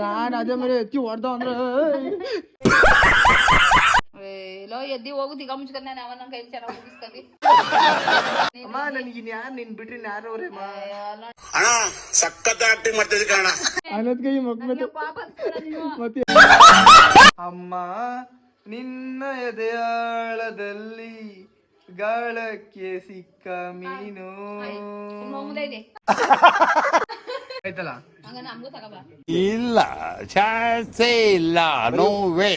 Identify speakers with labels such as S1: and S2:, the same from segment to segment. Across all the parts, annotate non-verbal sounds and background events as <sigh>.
S1: ನಾನು ಅದೇ ಮೇಲೆ ಎತ್ತಿ ಹೊಡ್ದ ಅಂದ್ರೆ
S2: ಲೋ ಎದ್ದಿ ಹೋಗುದು ಈಗ ಮುಚ್ಕೊಂಡ್ ನಾನು ಅವನ ಕೈ ಚೆನ್ನಾಗಿ ಮುಗಿಸ್ಕದಿ
S1: ಅಮ್ಮ ನನಗೆ ಯಾರು ನಿನ್ ಬಿಟ್ರಿ ಯಾರು ಅವ್ರೆ ಅಮ್ಮ
S3: ಅಣ್ಣ ಸಖತ್ ಆಕ್ಟಿಂಗ್ ಮಾಡ್ತಿದ್ದೆ ಕಣ
S1: ಅನ್ನದ್ ಕೈ ಮಕ್ ಮತ್ತೆ
S2: ಪಾಪ ಅನ್ಸ್ಕೊಂಡ ನೀನು.
S1: ಮತ್ತೆ ಅಮ್ಮ ನಿನ್ನ ಎದೆಯಾಳದಲ್ಲಿ ಗಾಳಕ್ಕೆ ಸಿಕ್ಕ ಮೀನು
S2: ತುಂಬ ಮುಂದೆ ಇದೆ
S1: ಆಯ್ತಲ್ಲ?
S2: ಹಂಗ ನಮಗೂ ತಗೋಬಾ.
S4: ಇಲ್ಲ ಚಾನ್ಸೇ ಇಲ್ಲ ನೋ ವೇ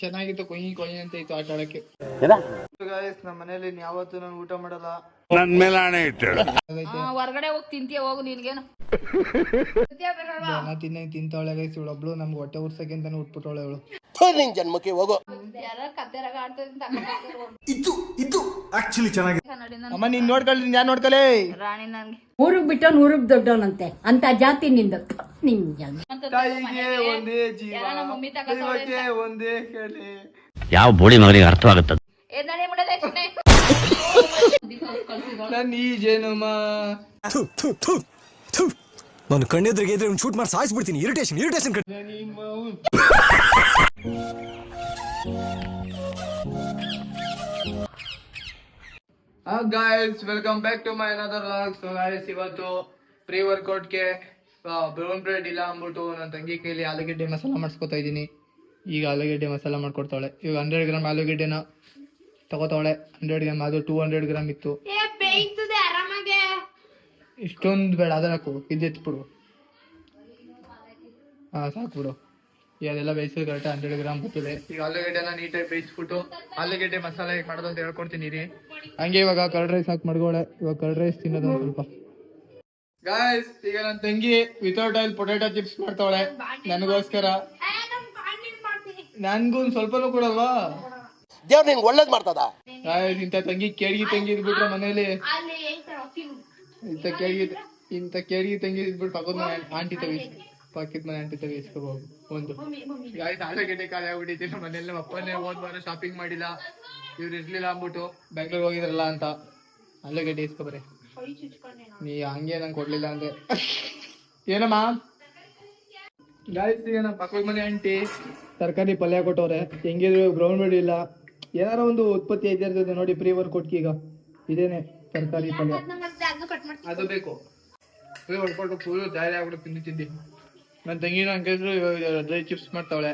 S1: ಚೆನ್ನಾಗಿತ್ತು ಕೊಯ್ ಕೊಯ್ ಅಂತ ಇತ್ತು ಆಟ ಆಡಕ್ಕೆ. ಗಾಯ್ಸ್ ನಮ್ಮ ಮನೇಲಿ ಯಾವತ್ತು ನಾನು ಊಟ ಮಾಡಲ್ಲ.
S4: ನನ್ ಮೇಲೆ ಹಣೆ ಇಟ್ಟಳು
S2: ಹೊರಗಡೆ ಹೋಗಿ ತಿಂತೀಯ ಹೋಗು ನಿನ್ಗೇನು.
S1: ಜನ ತಿನ್ನ ತಿಂತಾಳೆ ಗೈಸ್ ಇವಳೊಬ್ಳು ನಮ್ಗೆ ಹೊಟ್ಟೆ ಉರ್ಸಕ್ಕೆ ಅಂತಾನೆ ಉಟ್ಬಿಟ್ಟವಳೆ ಅವಳು
S3: ನಿನ್ ಜನ್ಮಕ್ಕೆ ಹೋಗೋ.
S2: ಇದು ಇದು ಆಕ್ಚುಲಿ ಕನ್ನಡಿ ನನ್
S1: ಅಮ್ಮ ನೀನ್ ನೋಡ್ಕೊಳ್ರಿ ಯಾರು ನೋಡ್ಕೊಲೇ?
S2: ರಾಣಿ ನನ್ಗೆ.
S5: ಊರಿಗೆ ಬಿಟ್ಟವ್ ಊರಿಗೆ ದೊಡ್ಡವನಂತೆ ಅಂತ ಜಾತಿ ನಿಂದ. ನಿಂಗೆ
S2: ಮತ್ತೆ
S1: ತಾಯಿಗೆ ಒಂದೇ ಜೀವ. ದೈವಕ್ಕೆ ಒಂದೇ ಕಲೆ.
S6: ಯಾವ ಬೋಳಿ ಮಗನಿಗೆ ಅರ್ಥವಾಗುತ್ತದೆ?
S2: ಏ ನಡೆ ಮುಡದೆ.
S1: ನನ್ನ ಈ ಜನುಮ.
S7: ನಾನು ಕಣ್ಣೆದ್ರಿಗೆ ಇದ್ರೆ ಶೂಟ್ ಮಾಡಿ ಸಾಯಿಸ್ಬಿಡ್ತೀನಿ irritation irritation
S1: guys welcome back to my another log so guys ಇವತ್ತು ಪ್ರೀ ವರ್ಕೌಟ್ಗೆ ಬ್ರೌನ್ ಬ್ರೆಡ್ ಇಲ್ಲ ಅಂದ್ಬಿಟ್ಟು ನನ್ನ ತಂಗಿ ಕೈಲಿ ಆಲೂಗಡ್ಡೆ ಮಸಾಲ ಮಾಡಿಸ್ಕೊತಾ ಇದ್ದೀನಿ. ಈಗ ಆಲೂಗಡ್ಡೆ ಮಸಾಲ ಮಾಡ್ಕೊಡ್ತಾಳೆ. ಈಗ ಹಂಡ್ರೆಡ್ ಗ್ರಾಮ್ ಆಲೂಗೆಡ್ಡೆನ ತಗೋತಾವಳೆ ಹಂಡ್ರೆಡ್ ಗ್ರಾಮ್ ಅದು ಟೂ ಹಂಡ್ರೆಡ್ ಗ್ರಾಮ್ ಇತ್ತು. ಇಷ್ಟೊಂದು ಬೇಡ ಅದನ್ನ ಹಾಕು. ಇದು ಎತ್ಬಿಡು. ಹಾಂ ಸಾಕ್ಬಿಡು. ಅದೆಲ್ಲ ಬೇಯಿಸಿದ್ರೆ ಕರೆಕ್ಟ್ ಹಂಡ್ರೆಡ್ ಗ್ರಾಮ್ ಬರ್ತದೆ. ಈಗ ಆಲೂಗಡ್ಡೆ ಎಲ್ಲ ನೀಟಾಗಿ ಬೇಯಿಸ್ಬಿಟ್ಟು ಆಲೂಗಡ್ಡೆ ಮಸಾಲೆ ಹೇಗೆ ಮಾಡೋದು ಅಂತ ಹೇಳ್ಕೊಡ್ತೀನಿ ರೀ ಹಂಗೆ ಇವಾಗ ಕರ್ಡ್ ರೈಸ್ ಹಾಕಿ ಮಾಡ್ಕೋಳೆ ಇವಾಗ ಕರ್ಡ್ ರೈಸ್ ತಿನ್ನೋದು ಸ್ವಲ್ಪ. ಗಾಯ್ಸ್ ಈಗ ನನ್ನ ತಂಗಿ ವಿತೌಟ್ ಆಯಿಲ್ ಪೊಟ್ಯಾಟೋ ಚಿಪ್ಸ್ ಮಾಡ್ತಾವಳೆ. ನನಗೋಸ್ಕರ. ನನ್ಗೂ ಒಂದ್ ಸ್ವಲ್ಪನೂ ಕೊಡಲ್ವಾ?
S3: ದೇವ್ರ ನಿಂಗೆ ಒಳ್ಳೇದ್ ಮಾಡ್ತದ.
S1: ಗಾಯ್ಸ್ ಇಂಥ ತಂಗಿ ಕೇಳ್ಗಿ ತಂಗಿ ಇದ್ಬಿಟ್ರೆ ಮನೇಲಿ. ಇಂಥ ಕೇಳ್ಗಿ ಇಂಥ ಕೇಳ್ಗಿ ತಂಗಿ ಇದ್ಬಿಟ್ಟು ಪಕ್ಕದ ಮನೆ ಆಂಟಿ ತಗೀಸ್ ಪಕ್ಕದ ಮನೆ ಆಂಟಿ ತಗೀಸ್ಕೋಬಹುದು ಒಂದು. ಗಾಯ್ಸ್ ಆಲೂಗಡ್ಡೆ ಖಾಲಿ ಆಗ್ಬಿಟ್ಟಿತ್ತು ಮನೆಯಲ್ಲಿ ಅಪ್ಪನೇ ಹೋದ್ ವಾರ ಶಾಪಿಂಗ್ ಮಾಡಿಲ್ಲ. ಇವ್ರು ಇರ್ಲಿಲ್ಲ ಅಂದ್ಬಿಟ್ಟು ಬೆಂಗ್ಳೂರ್ ಹೋಗಿದ್ರಲ್ಲ ಅಂತ ಆಲೂಗೆಡ್ಡೆ ಇಸ್ಕೊಬರಿ ನೀ ಹಂಗೆ ನಂಗೆ ಕೊಡ್ಲಿಲ್ಲ ಅಂದ್ರೆ. ಏನಮ್ಮ? ಗಾಯ್ಸ್ ಈಗ ನಮ್ಮ ಪಕ್ಕದ ಮನೆ ಆಂಟಿ ತರಕಾರಿ ಪಲ್ಯ ಕೊಟ್ಟವ್ರೆ. ಹೆಂಗಿದ್ರು ಗ್ರೌಂಡ್ ಬೆಡ್ ಇಲ್ಲ. ಏನಾರ ಒಂದು ಉತ್ಪತ್ತಿ ಐತೆ ಇರ್ತದೆ ನೋಡಿ ಪ್ರೀ ವರ್ಕ್ ಈಗ. ಇದೇನೆ ತರಕಾರಿ ಪಲ್ಯ. ಅದು ಬೇಕು. ವರ್ಕೌಟ್ ಫುಲ್ ಜಾರಿ ಆಗ್ಬಿಟ್ಟು ತಿಂದು ತಿಂದು. ನನ್ನ ತಂಗಿನ ಹಂಗಿದ್ರು ಇವಾಗ ಡ್ರೈ ಚಿಪ್ಸ್ ಮಾಡ್ತಾವಳೆ.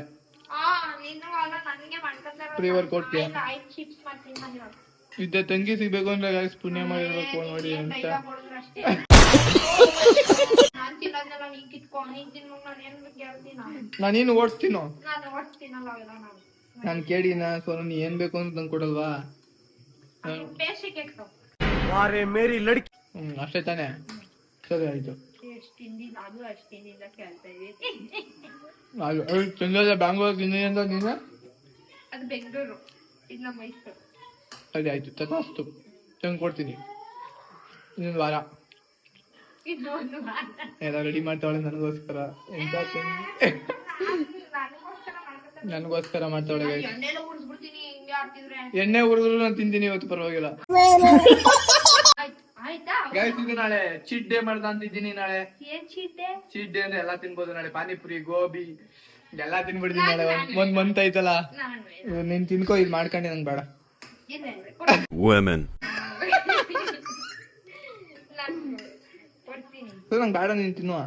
S1: ಪ್ರೀ ವರ್ಕೌಟ್ಗೆ ಇದ್ದ ತಂಗಿ ಸಿಗ್ಬೇಕು ಅಂದ್ರೆ ಗಾಯ್ಸ್ ಪುಣ್ಯ ಮಾಡಿರ್ಬೇಕು ನೋಡಿ ಅಂತ. ನಾನೇನು ಓಡಿಸ್ತೀನೋ? ನಾನು ಕೇಳಿನ ಸೊ ನೀ ಏನ್ ಬೇಕು ಅಂತ ನಂಗೆ ಕೊಡಲ್ವಾ? ಹ್ಮ್ ಅಷ್ಟೇ ತಾನೇ. ಸರಿ ಆಯ್ತು. ಚಂದ್ರಲ್ಲ ಬ್ಯಾಂಗ್ಳೂರ್ ತಿಂದಿ ಅಂತ ನೀನು?
S2: ಅದು ಬೆಂಗಳೂರು ಇಲ್ಲ ಮೈಸೂರು.
S1: ಸರಿ ಆಯ್ತು. ತಥಾಸ್ತು ತಂದು ಕೊಡ್ತೀನಿ. ಇನ್ನೊಂದು ವಾರ. ಎಲ್ಲ ರೆಡಿ ಮಾಡ್ತಾವಳೆ ನನಗೋಸ್ಕರ. ಎಂತ ನನಗೋಸ್ಕರ ಮಾಡ್ತಾವಳೆ ಎಣ್ಣೆ ಹುರಿದ್ರು ನಾನು ತಿಂತೀನಿ ಇವತ್ತು ಪರವಾಗಿಲ್ಲ. <laughs> ಗೈಸ್ ಇದು ನಾಳೆ ಚೀಟ್ ಡೇ ಮಾಡ್ದ ಅಂತಿದ್ದೀನಿ ನಾಳೆ.
S2: ಚೀಟೆ
S1: ಡೇ ಅಂದ್ರೆ ಎಲ್ಲಾ ತಿನ್ಬೋದು ನಾಳೆ. ಪಾನಿಪುರಿ ಗೋಬಿ ಎಲ್ಲಾ ತಿನ್ಬಿಡ್ತೀನಿ ನಾಳೆ. ಒಂದ್- ಒಂದ್ ಮಂತ್ ಐತಲ್ಲ
S2: ನೀನ್
S1: ತಿನ್ಕೋ ಇದು ಮಾಡ್ಕೊಂಡೆ ನಂಗೆ ಬೇಡ.
S2: ಕೊಡ್ತೀನಿ.
S1: ನಂಗೆ ಬೇಡ ನೀನ್ ತಿನ್ನುವ.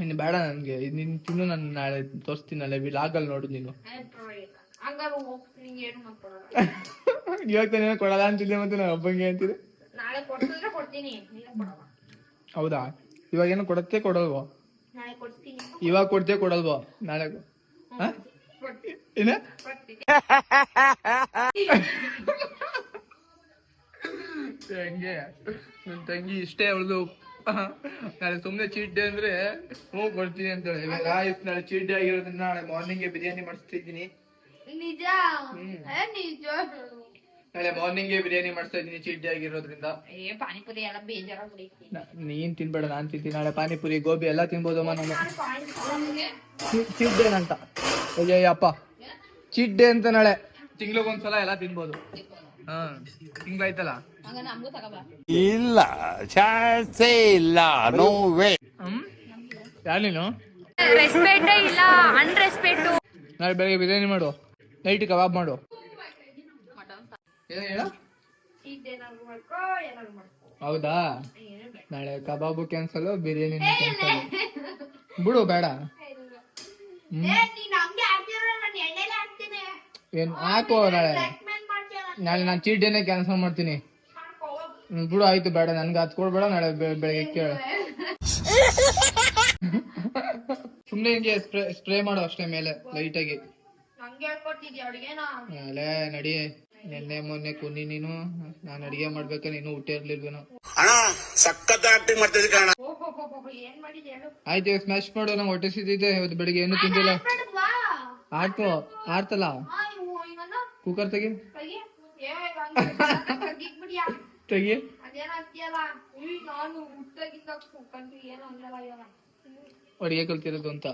S1: ನೀನ್ ಬೇಡ ನನ್ಗೆ. ಇದ್ ನೀನ್ ತಿನ್ನು ನಾನು ನಾಳೆ ತೋರಿಸ್ತೀನಿ ನಾಳೆ. ಲಾಗಲ್ಲಿ ನೋಡು ನೀನು.
S2: ಹೋಗ್ತೀನಿ ಏನು ಮಾಡ್ಕೊಡಲ್ಲ <laughs>
S1: ಇವಾಗ ತಾನೇ ಕೊಡಲ್ಲ ಅಂತಿದ್ದೆ ಮತ್ತೆ ನಾನು ಒಬ್ಬಂಗೆ ಅಂತಿದ್ದೆ.
S2: ನಾಳೆ ಕೊಡ್ಸಿದ್ರೆ ಕೊಡ್ತೀನಿ ಇಲ್ಲ ಕೊಡಲ್ಲ.
S1: ಹೌದಾ? ಇವಾಗ ಏನು ಕೊಡತ್ತೆ ಕೊಡಲ್ವೋ?
S2: ನಾಳೆ ಕೊಡ್ತೀನಿ.
S1: ಇವಾಗ ಕೊಡ್ತೇ ಕೊಡಲ್ವೋ? ನಾಳೆ ಹಾ? ಏನ
S2: ಕೊಡ್ತೀನಿ.
S1: ಹೆಂಗೆ ನನ್ನ ತಂಗಿ ಇಷ್ಟೇ ಅವಳದು. ನಾಳೆ ಸುಮ್ಮನೆ ಚೀಟ್ ಡೇ ಅಂದ್ರೆ ಹ್ಞೂ ಕೊಡ್ತೀನಿ ಅಂತ ಹೇಳಿ ಗಾಯ್ಸ್ ನಾಳೆ ಚೀಟ್ ಡೇ ಆಗಿರೋದ್ರಿಂದ ನಾಳೆ ಮಾರ್ನಿಂಗ್ಗೆ ಬಿರಿಯಾನಿ ಮಾಡಿಸ್ತಿದ್ದೀನಿ.
S2: ನಿಜ. ಏ, ನಿಜ.
S1: ನಾಳೆ ಮಾರ್ನಿಂಗ್ ಬಿರಿಯಾನಿ ಮಾಡ್ತಾ ಇದೀನಿ ಚೀಟ್ ಆಗಿರೋದ್ರಿಂದ.
S2: ಏ ಪಾನಿಪುರಿ ಎಲ್ಲ ಬೇಜಾರಾಗಿ
S1: ನ- ನೀನ್ ತಿನ್ಬೇಡ ನಾನ್ ತಿಂತೀನಿ. ನಾಳೆ ಪಾನಿಪುರಿ ಗೋಬಿ ಎಲ್ಲ ತಿನ್ಬೋದಮ್ಮ ನಾನು. ಚೀಟ್ ಡೇ ಅಂತ ಅಯ್ಯಪ್ಪ ಚಿಡ್ಡೆ ಡೇ ಅಂತ ನಾಳೆ. ತಿಂಗ್ಳಿಗೊಂದ್ಸಲ ಎಲ್ಲ ತಿನ್ಬೋದು. ಹಾ ತಿಂಗ್ಳಾಯ್ತಲ್ಲ?
S2: ಹಂಗ ನಮ್ಗೂ ತಗೋಬಾ.
S4: ಇಲ್ಲ ಚಾನ್ಸೇ ಇಲ್ಲ ನೋ ವೇ
S1: ಹ್ಮ್? ಯಾರು ನೀನು?
S2: ರೆಸ್ಪೆಕ್ಟೇ ಇಲ್ಲ ಅನ್ರೆಸ್ಪೆಕ್ಟ್
S1: ನಾಳೆ ಬೆಳಿಗ್ಗೆ ಬಿರಿಯಾನಿ ಮಾಡು. ನೈಟ್ ಕಬಾಬ್ ಮಾಡು. ಹೇಳ? ಹೌದಾ? ನಾಳೆ ಕಬಾಬು ಕ್ಯಾನ್ಸಲ್ ಬಿರಿಯಾನಿ ಬಿಡು, ಬೇಡ? ಏನ್ ಹಾಕು ನಾಳೆ. ನಾಳೆ ನಾನು ಚೀಟ್ ಕ್ಯಾನ್ಸಲ್ ಮಾಡ್ತೀನಿ. ಬಿಡು, ಆಯ್ತು, ಬೇಡ. ನನ್ಗೆ ಹತ್ ಕೊಡ್ಬೇಡ, ನಾಳೆ ಬೆಳಗ್ಗೆ ಕೇಳ. ಸುಮ್ಮನೆ ಹಿಂಗೆ ಸ್ಪ್ರೇ ಸ್ಪ್ರೇ ಮಾಡು ಅಷ್ಟೇ ಮೇಲೆ ನಡಿ ನಿನ್ನೆ ಮೊನ್ನೆ ಕುನಿ ನೀನು ನಾನು ಅಡಿಗೆ ಮಾಡ್ಬೇಕ ನೀನು
S3: ಅಣ್ಣ ಸಖತ್ ಆಕ್ಟಿಂಗ್ ಮಾಡ್ತಿದ್ದೆ ಕಣ
S1: ಆಯ್ತು ಸ್ಮ್ಯಾಶ್ ಮಾಡು ನಂಗೆ ಹೊಟ್ಟೆ ಸಿದ್ದಿದೆ ಇವತ್ತು ಬೆಳಿಗ್ಗೆ ಏನು ತಿಂದಿಲ್ಲ. ಆಡ್ತು ಆಡ್ತಲ್ಲ ಕುಕ್ಕರ್ ತೆಗಿ. ತೆಗಿ. ಅಡಿಗೆ ಕಲ್ತಿರೋದು ಅಂತ.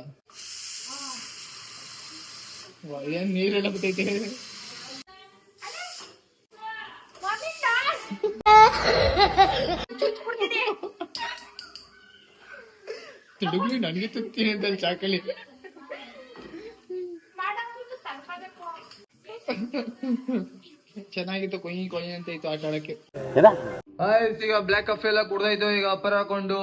S1: ಏನ್ ನೀರೆಲ್ಲ ಬಿಟ್ಟೈತೆ ತುಡುಗ್ಲಿ ನನಗೆ ತಿಂತೀನಿ ಅಂತ ಅಲ್ಲಿ ಚಾಕಲಿ. ಚೆನ್ನಾಗಿತ್ತು ಕೊಯ್ ಕೊಯ್ ಅಂತ ಇತ್ತು ಆಟ ಆಡಕ್ಕೆ. ಆಯ್ತು ಈಗ ಬ್ಲ್ಯಾಕ್ ಕಾಫಿ ಎಲ್ಲ ಕುಡ್ದಾಯ್ತು ಈಗ ಅಪ್ಪರ್ ಹಾಕೊಂಡು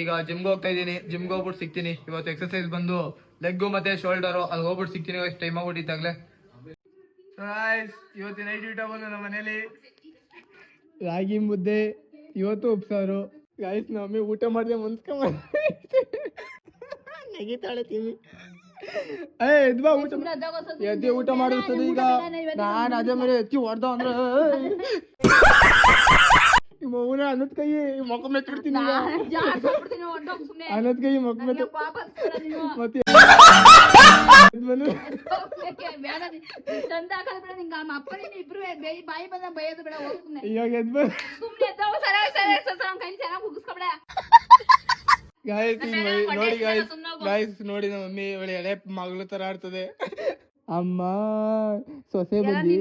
S1: ಈಗ ಜಿಮ್ಗೆ ಹೋಗ್ತಾ ಇದೀನಿ ಜಿಮ್ಗೆ ಹೋಗ್ಬಿಟ್ಟು ಸಿಗ್ತೀನಿ. ಇವತ್ತು ಎಕ್ಸರ್ಸೈಸ್ ಬಂದು ಲೆಗ್ಗು ಮತ್ತೆ ಶೋಲ್ಡರು ಅಲ್ಲಿ ಹೋಗ್ಬಿಟ್ಟು ಸಿಗ್ತೀನಿ ಟೈಮ್ ಆಗ್ಬಿಟ್ಟಿದ್ದಾಗಲೇ ಇವತ್ತು ನೈಟ್ ಊಟ ಬಂದು ನಮ್ಮ ಮನೇಲಿ. ರಾಗಿ ಮುದ್ದೆ ಇವತ್ತು ಉಪ್ಸಾರು. ಗಾಯ್ಸ್ ನಮ್ಮಿ ಊಟ ಮಾಡಿದೆ ಮುನ್ಸ್ಕೊಂಬ ನಗಿತಾಳೆ ತಿಮ್ಮಿ. ಏ ಬಾ ಊಟ ಎದ್ದಿ ಊಟ ಮಾಡಿಸ್ತದೆ ಈಗ. ನಾನು ಅದೇ ಮೇಲೆ ಎತ್ತಿ ಹೊಡೆದ ಅಂದ್ರೆ ಮೌನ ಅನ್ನದ ಕೈ ಮೊಕ್ಕ ಈಗ. ಅನ್ನದ ಕೈ ಮೊಕ್ಕ ಮತ್ತೆ
S2: ಬಾಯಿ ಬಂದ ಬೈಯೋದು ಬೇಡ ಹೋಗ್
S1: ಇವಾಗ ಎದ್ ಬಂದು
S2: ಎದ್ದವ ಸರ ಸರ ಸರ ಕೈ ಚೆನ್ನಾಗಿ ಮುಗಿಸ್ಕೊಬೇಡ.
S1: ಗಾಯಸ್ ನೋಡಿ ಗಾಯಸ್. ನೋಡಿ ನಮ್ಮ ಮಮ್ಮಿ ಒಳ್ಳೆ ಎಳೆ ಮಗಳು ತರ ಆಡ್ತದೆ. ಅಮ್ಮ ಸೊಸೆ ಬಂದಿ.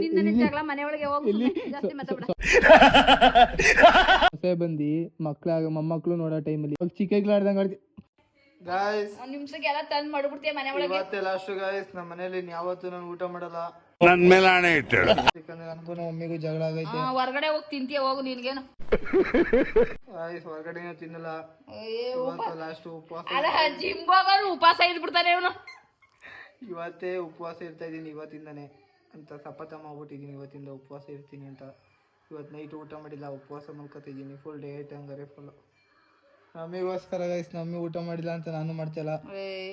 S1: ಸೊಸೆ ಬಂದಿ ಮಕ್ಳಾಗ ಮೊಮ್ಮಕ್ಳು ನೋಡೋ ಟೈಮಲ್ಲಿ ಚಿಕ್ಕ ಆಡ್ತಿ ಗಾಯ್ಸ್
S2: ಒಂದ್ ನಿಮಿಷಕ್ಕೆ ಎಲ್ಲ ತಂದ್ ಮಾಡ್ಬಿಡ್ತೀಯ ಮನೆ ಒಳಗೆ?
S1: ಇವತ್ತೇ ಲಾಸ್ಟ್ ಗಾಯ್ಸ್ ನಮ್ಮ ಮನೇಲಿ ಯಾವತ್ತೂ ನಾನು ಊಟ ಮಾಡಲ್ಲ.
S4: ನನ್ ಮೇಲೆ ಆಣೆ ಇಟ್ಟು
S1: ಯಾಕಂದ್ರೆ ನನಗೂ ನಮ್ಮ ಮಮ್ಮಿಗೂ ಜಗಳ ಆಗೈತೆ.
S2: ಆ, ಹೊರ್ಗಡೆ ಹೋಗಿ ತಿಂತೀಯ ಹೋಗು ನಿನ್ಗೇನು.
S1: ಗಾಯ್ಸ್ ಹೊರಗಡೆನೂ ತಿನ್ನಲ್ಲ.
S2: ಏ,
S1: ಇವತ್ತು ಲಾಸ್ಟ್ ಉಪವಾಸ
S2: ಅಲ್ಲ ಜಿಮ್ಗೆ ಹೋಗೋರು ಉಪವಾಸ ಇದ್ಬಿಡ್ತಾನೆ ಇವನು.
S1: ಇವತ್ತೇ ಉಪವಾಸ ಇರ್ತಾ ಇದೀನಿ ಇವತ್ತಿಂದಾನೆ. ಅಂತ ಸಪತ ಮಾಡ್ಬಿಟ್ಟಿದ್ದೀನಿ ಇವತ್ತಿಂದ ಉಪವಾಸ ಇರ್ತೀನಿ ಅಂತ. ಇವತ್ತು ನೈಟ್ ಊಟ ಮಾಡಿಲ್ಲ ಉಪವಾಸ ಮಲ್ಕೊತಿದ್ದೀನಿ ಫುಲ್ ಡೇಟ್ ಹಂಗಾರೆ ಫುಲ್ ನಮಗೋಸ್ಕರ ಗೈಸ್ ನಮ್ಮಿ ಊಟ ಮಾಡಿಲ್ಲ ಅಂತ ನಾನು ಮಾಡ್ತಿಲ್ಲ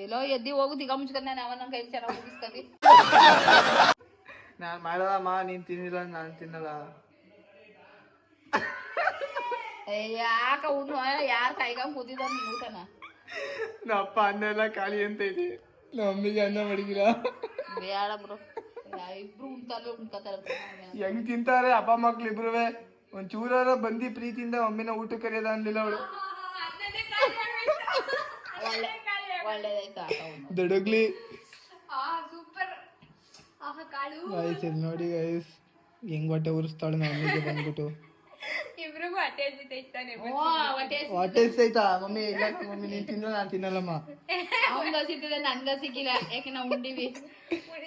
S2: ಎಲ್ಲೋ ಎದ್ದಿ ಹೋಗು ಈಗ ನಾನು ಅವನ ಕೈ ಚೆನ್ನಾಗಿ ಮುಗಿಸ್ಕೊಂಡಿ.
S1: ನಾನು ಮಾಡಲ್ಲಮ್ಮ ನೀನು ತಿನ್ನಿಲ್ಲ ನಾನು ತಿನ್ನಲ್ಲ.
S2: ಯಾಕ ಉಣ್ಣು ಯಾರ್ ಕೈಗಂಗ್ ಕೂತಿದ ನೀನ್ ಊಟನ?
S1: ನಮ್ಮ ಅಪ್ಪ ಅನ್ನ ಎಲ್ಲ ಖಾಲಿ ಅಂತ ಇದೆ. ನಮ್ಮ ಮಮ್ಮಿಗೆ ಅನ್ನ ಮಡಗಿಲ್ಲ.
S2: ಬೇಡ ಬ್ರೋ. ಇಬ್ರು ಉಣ್ತಾರೆ ಉಣ್ಕೋತಾರೆ
S1: ಹೆಂಗ್ ತಿಂತಾರೆ ಅಪ್ಪ ಮಕ್ಳು ಇಬ್ರುವೆ? ಒಂದ್ ಚೂರಾರ ಬಂದಿ ಪ್ರೀತಿಯಿಂದ ಮಮ್ಮಿನ ಊಟ ಕರೆಯೋದ ಅನ್ಲಿಲ್ಲ ಅವಳು
S2: ಒಳ್ಳೆ ಒಳ್ಳೇದಾಯ್ತು ಆಟ ಉಣ್ಣು.
S1: ದೊಡಗ್ಲಿ.
S2: ಸೂಪರ್ ಆಹಾ ಕಾಳು.
S1: ಗೈಸ್ ಇಲ್ಲಿ ನೋಡಿ ಗಾಯ್ಸ್ ಹೆಂಗ್ ಹೊಟ್ಟೆ ಉರಿಸ್ತಾಳೆ ಮಮ್ಮಿಗೆ ಬಂದ್ಬಿಟ್ಟು.
S2: ಇಬ್ರಿಗೂ ಹೊಟ್ಟೆ
S1: ಎಷ್ಟೈತಾ ಮಮ್ಮಿ ಇಲ್ಲ ಮಮ್ಮಿ ನೀನ್ ತಿನ್ನಲ್ಲ ನಾನು ತಿನ್ನಲ್ಲಮ್ಮ.
S2: ಅವ್ನ್ಗ ಹಸಿತದೆ ನನ್ಗ ಸಿಕ್ಕಿಲ್ಲ ಯಾಕೆ ನಾವು ಉಂಡಿವಿ?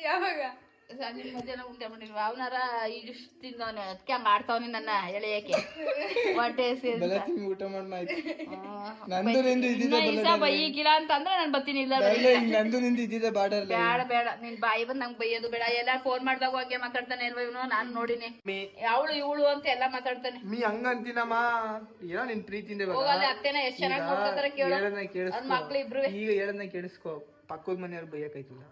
S2: ಯಾವಾಗ? ಸಂಜೆ ಮಧ್ಯಾಹ್ನ ಊಟ ಮಾಡಿಲ್ವ? ಅವನಾರ ಇಷ್ಟು ತಿಂದವನೆ ಅದಕ್ಕೆ ಹಂಗ ಆಡ್ತಾವನಿ ನನ್ನ ಎಳೆಯಕ್ಕೆ. ಹೊಟ್ಟೆ
S1: ಊಟ
S2: ಇಷ್ಟ ಬೈಯಿಗಿಲ್ಲ ಅಂತಂದ್ರೆ ನಾನು ಬರ್ತೀನಿ ಇಲ್ಲ
S1: ನಂದು ನಿಂದು ಇದ್ದಿದ್ದೆ ಬಾರ್ಡರ್
S2: ಬೇಡ ಬೇಡ ನಿನ್ ಬಾಯಿ ಬಂದ್ ನಂಗೆ ಬೈಯೋದು ಬೇಡ. ಎಲ್ಲ ಫೋನ್ ಮಾಡಿದಾಗ ಹೋಗಿ ಮಾತಾಡ್ತಾನೆ ಇಲ್ವ ಇವನು? ನಾನು ನೋಡಿನಿ. ಅವಳು ಇವಳು ಅಂತ ಎಲ್ಲ ಮಾತಾಡ್ತಾನೆ.
S1: ನೀ ಹಂಗ ಅಂತೀನಮ್ಮ ಏನೋ ನಿನ್ ಪ್ರೀತಿಯಿಂದ.
S2: ಹೋಗಲ್ಲ ಅತ್ತೆನ ಎಷ್ಟ್ ಚೆನ್ನಾಗಿ ನೋಡ್ಕೊತಾರೆ ಕೇಳು. ಮಕ್ಳು ಇಬ್ರು
S1: ಈಗ ಹೇಳದ್ನ ಕೇಳಿಸ್ಕೊ. ಪಕ್ಕದ ಮನೆಯವ್ರು ಬೈಯಕೈತಿಲ್ಲ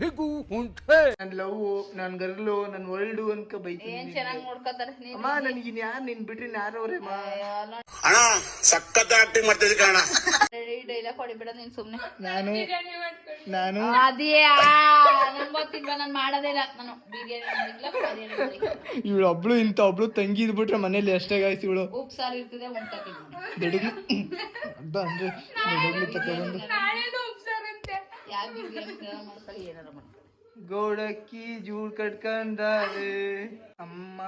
S1: ಏನೋ
S2: ಉಂಟೆ
S1: ನನ್ನ
S4: ಹಿಗು
S1: ಲವ್ ನನ್ ಗರ್ಲು ನನ್ ವರ್ಲ್ಡು ಅನ್ಕ
S2: ಏನ್
S1: ಬೈತೀನಿ
S2: ಚೆನ್ನಾಗ್ ನೋಡ್ಕೊತಾರೆ ನೀನ್?
S1: ಅಮ್ಮ ನನಗೆ ಯಾರು ನಿನ್ ಬಿಟ್ರಿ ಯಾರವ್ರೆ ಅಮ್ಮ?
S3: ಅಣ್ಣ ಸಖತ್ ಆಕ್ಟಿಂಗ್ ಮಾಡ್ತಿದ್ದೆ ಕಣ
S2: ಡೈಲಾಗ್ ಹೊಡಿಬಿಡ ನೀನ್ ಸುಮ್ನೆ.
S1: ನಾನು ನಾನು
S2: ಅದೇ ನನ್ ಗೊತ್ತಿಲ್ವಾ ನಾನ್ ಮಾಡೋದೇ ಇಲ್ಲ. ನಾನು ಬಿರಿಯಾನಿ ಮಾಡಿಲ್ಲ ಬಿರಿಯಾನಿ ಮಾಡಿಲ್ಲ
S1: ಇವಳು ಒಬ್ಳು ಇಂತ ಒಬ್ಳು ತಂಗಿ ಇದ್ಬಿಟ್ರೆ ಮನೇಲಿ ಅಷ್ಟೇ ಗಾಯ್ಸ್ ಇವಳು.
S2: ಉಪ್ಪು ಸಾರು ಇರ್ತದೆ
S1: ಅಂದ್ರೆ
S2: ಏನಾರ ಮಾಡ್ಕೊಳ್ಳಿ
S1: ಗೋಡಕ್ಕಿ ಜೂಡ್ ಕಟ್ಕೊಂಡಾರೆ. ಅಮ್ಮ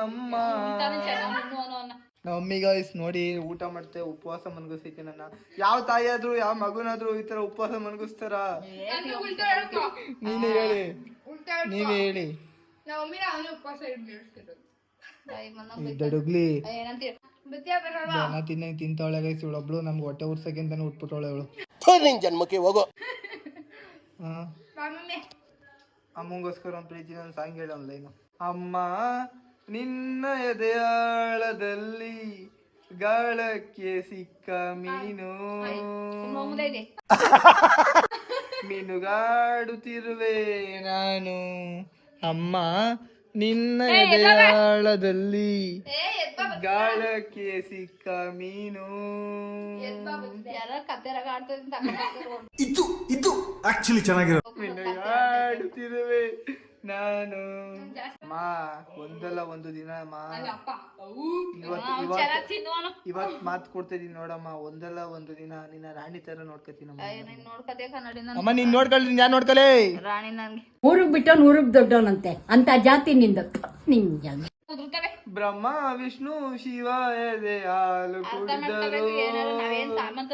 S1: ಅಮ್ಮ. ನಮ್ಮಿ ಗಾಯ್ಸ್ ನೋಡಿ ಊಟ ಮಾಡ್ತೆ ಉಪವಾಸ ಮನ್ಗಿಸ್ತೈತಿ ನನ್ನ. ಯಾವ ತಾಯಿ ಆದ್ರೂ ಯಾವ ಮಗುನಾದ್ರೂ ಈ ತರ ಉಪವಾಸ ಮನ್ಗಿಸ್ತಾರ? ನೀನೇ ಹೇಳಿ. ನೀವೇ ಹೇಳಿ. ದಡುಗ್ಲಿ. ತಿನ್ನಂಗ್ ತಿಂತಾವಳೆ ಗೈಸ್ ಇವಳೊಬ್ಳು ನಮ್ಗೆ ಹೊಟ್ಟೆ ಉರ್ಸಕ್ಕೆ ಅಂತಾನೆ ಉಟ್ಬಿಟ್ಟವಳೆ ಅವಳು
S3: ನಿನ್ ಜನ್ಮಕ್ಕೆ ಹೋಗೋ.
S1: ಹಾ ಅಮ್ಮಂಗೋಸ್ಕರ ಒಂದು ಪ್ರೀತಿ ನಾನು ಸಾಂಗ್ ಹೇಳೋಲ್ಲ ಲೈನು. ಅಮ್ಮ ನಿನ್ನ ಎದೆಯಾಳದಲ್ಲಿ ಗಾಳಕ್ಕೆ ಸಿಕ್ಕ ಮೀನು. ಮೀನುಗಾಡುತ್ತಿರುವೆ ನಾನು. ಅಮ್ಮ ನಿನ್ನ ಎದೆಯಾಳದಲ್ಲಿ ಗಾಳಕ್ಕೆ ಸಿಕ್ಕ ಮೀನು.
S2: ಯಾರ ಕತ್ತೆರಾಗ ಆಡ್ತದೆ
S7: ಇದು ಇದು ಆಕ್ಚುಲಿ ಚೆನ್ನಾಗಿರೋ
S1: ಆಡ್ತಿರುವೆ ನಾನು. ಅಮ್ಮ ಒಂದಲ್ಲ ಒಂದು ದಿನ ಅಮ್ಮ.
S2: ಅನ್ನೋ
S1: ಇವತ್ ಮಾತ್ ಕೊಡ್ತಿದೀನಿ ನೋಡಮ್ಮ. ಒಂದಲ್ಲ ಒಂದು ದಿನ ನಿನ್ನ ರಾಣಿ ತರ ನೋಡ್ಕೊತೀನಮ್ಮ
S2: ನೀನ್ ನನ್
S1: ಅಮ್ಮ ನೀನ್ ನೋಡ್ಕೊಳ್ತೀನಿ ಯಾರು ನೋಡ್ಕೊಲೇ?
S2: ರಾಣಿ ನನ್ಗೆ.
S5: ಊರಿಗೆ ಬಿಟ್ಟವನ್ ಊರಿಗೆ ದೊಡ್ಡವನಂತೆ ಅಂತ ಜಾತಿ ನಿಂದ. ನಿಂಗೆ
S1: ಬ್ರಹ್ಮ ವಿಷ್ಣು ಶಿವ ಎದೆ ಹಾಲು ಕುಡಿದರು.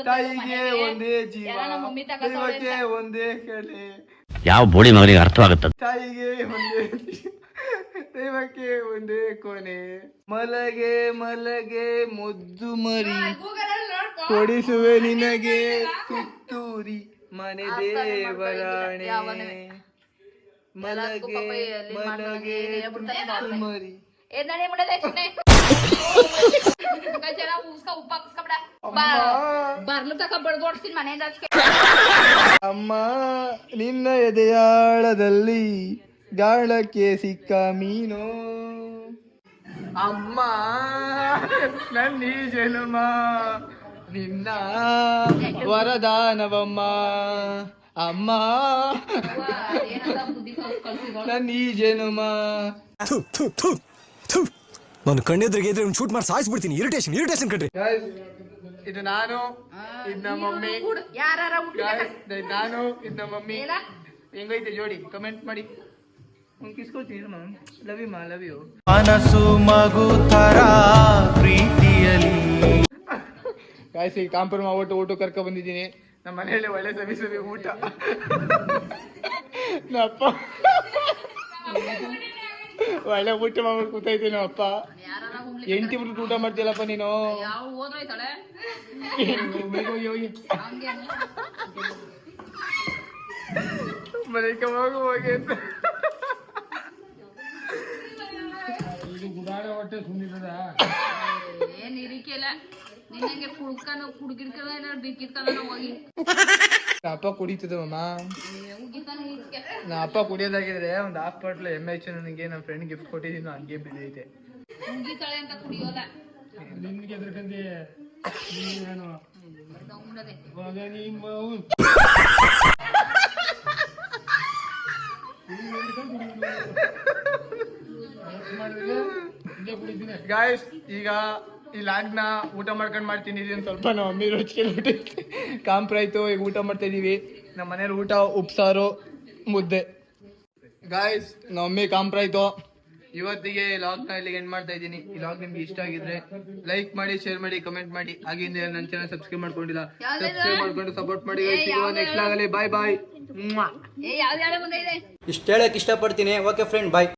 S1: ತಾಯಿಗೆ ಒಂದೇ ಜೀವ. ದೈವಕ್ಕೆ ಒಂದೇ ಕಲೆ.
S6: ಯಾವ ಬೋಳಿ ಮಗನಿಗೆ ಅರ್ಥವಾಗುತ್ತದೆ?
S1: ತಾಯಿಗೆ ಒಂದೇ ದೈವಕ್ಕೆ ಒಂದೇ ಕೊನೆ. ಮಲಗೆ ಮಲಗೆ ಮುದ್ದು ಮರಿ. ಕೊಡಿಸುವೆ ನಿನಗೆ ಕಿತ್ತೂರಿ. ಮನೆ ದೇವರಾಣೆ. ಮಲಗೆ ಮಲಗೆ ಮರಿ. ಅಮ್ಮ ನಿನ್ನ ಎದೆಯಾಳದಲ್ಲಿ ಗಾಳಕ್ಕೆ ಸಿಕ್ಕ ಮೀನು. ಅಮ್ಮ ನನ್ನ ಈ ಜನ್ಮ ನಿನ್ನ ವರದಾನವಮ್ಮ. ಅಮ್ಮ ನನ್ನಿ ಜನುಮ.
S7: ನಾನು ಕಣ್ಣೆದ್ರಿಗೆ ಇದ್ರೆ ಶೂಟ್ ಮಾಡಿ ಸಾಯಿಸ್ಬಿಡ್ತೀನಿ. ಇರಿಟೇಷನ್ ಇರಿಟೇಷನ್ ಕಣ್ರಿ.
S1: Guys, ಇದು ನಾನು ಇದು ನಮ್ಮ ಮಮ್ಮಿ. ನಾನು ಇದು ನಮ್ಮ ಮಮ್ಮಿ. ಹೆಂಗೈತೆ ಜೋಡಿ ಕಮೆಂಟ್ ಮಾಡಿ. ಮನಸ್ಸು ಮಗು ತರ ಪ್ರೀತಿಯಲಿ ಕಾಯಿಸಿ ಕಾಂಪರ್ ಮಾಡ್ಬಿಟ್ಟು ಊಟ ಕರ್ಕೊ ಬಂದಿದ್ದೀನಿ. ನಮ್ಮ ಮನೆಯಲ್ಲಿ ಒಳ್ಳೆ ಸವಿ ಸವಿ ಊಟ. ನಪ್ಪ. ಒಳ್ಳೆ ಊಟ ಮಾಡ್ಬಿಟ್ಟು ಕೂತೈತಿ ಅಪ್ಪ ಎಂಟಿ ಬಿಟ್ಟು ಊಟ ಮಾಡ್ತೀಯಲ್ಲಪ್ಪ ನೀನು?
S2: ಮನೆ
S1: ಹೋಗಿ, ಹೋಗಿ, ಹೋಗಿ.
S2: ಹಂಗೇನು
S1: ಹೊಟ್ಟೆ ಅಂತ
S2: ಏನ್ ಇರಿಕೆಲ್ಲ ನಿನ್ನಂಗೆ ಕುಡ್ಕನ ಕುಡ್ಗಿಡ್ಕನ ಏನಾರು ಬಿಕ್ಕಿರ್ಕನ ಹೋಗಿ
S1: ಅಪ್ಪ ಕುಡಿತದ ಮಮ್ಮ ನಾ ಅಪ್ಪ ಕುಡಿಯೋದಾಗಿದ್ರೆ ಒಂದು ಹಾಫ್ ಬಾಟ್ಲ್ ಎಂ ಎಚ್ ನನಗೆ ನಮ್ಮ ಫ್ರೆಂಡ್ ಗಿಫ್ಟ್ ಕೊಟ್ಟಿದ್ದೀನಿ ಹಂಗೆ ಬಿದ್ದೈತೆ.
S2: ಉಗಿತಾಳೆ ಅಂತ ಕುಡಿಯೋಲ್ಲ. ದಮ್ಮಡದೆ. <laughs>
S1: ಗಾಯ್ಸ್ ಈಗ ಈ ಲಾಗ್ನ ಊಟ ಮಾಡ್ಕೊಂಡು ಮಾಡ್ತೀನಿ ಇದೀನಿ ಸ್ವಲ್ಪ ನಮ್ಮ ಮಮ್ಮಿ ರುಚಿಗೆ ಊಟ ಕಾಂಪ್ರಾಯ್ತು ಈಗ ಊಟ ಮಾಡ್ತಾ ಇದೀವಿ. ನಮ್ಮ ಮನೇಲಿ ಊಟ ಉಪ್ಸಾರು ಮುದ್ದೆ. ಗಾಯ್ಸ್ ನಮ್ಮ ಮಮ್ಮಿ ಕಾಂಪ್ರಾಯ್ತು ಇವತ್ತಿಗೆ ಲಾಗ್ನ ಇಲ್ಲಿಗೆ ಎಂಡ್ ಮಾಡ್ತಾ ಇದ್ದೀನಿ ಈ ಲಾಗ್ ನಿಮ್ಗೆ ಇಷ್ಟ ಆಗಿದ್ರೆ ಲೈಕ್ ಮಾಡಿ ಶೇರ್ ಮಾಡಿ ಕಮೆಂಟ್ ಮಾಡಿ. ಹಾಗಿಂದ ನನ್ನ ಚಾನಲ್ ಸಬ್ಸ್ಕ್ರೈಬ್ ಮಾಡ್ಕೊಂಡಿಲ್ಲ ಸಬ್ಸ್ಕ್ರೈಬ್ ಮಾಡ್ಕೊಂಡು ಸಪೋರ್ಟ್ ಮಾಡಿ. ನೆಕ್ಸ್ಟ್ ಲಾಗಲ್ಲಿ ಬಾಯ್ ಬಾಯ್
S8: ಇಷ್ಟು ಹೇಳಕ್ ಇಷ್ಟಪಡ್ತೀನಿ. Okay friend bye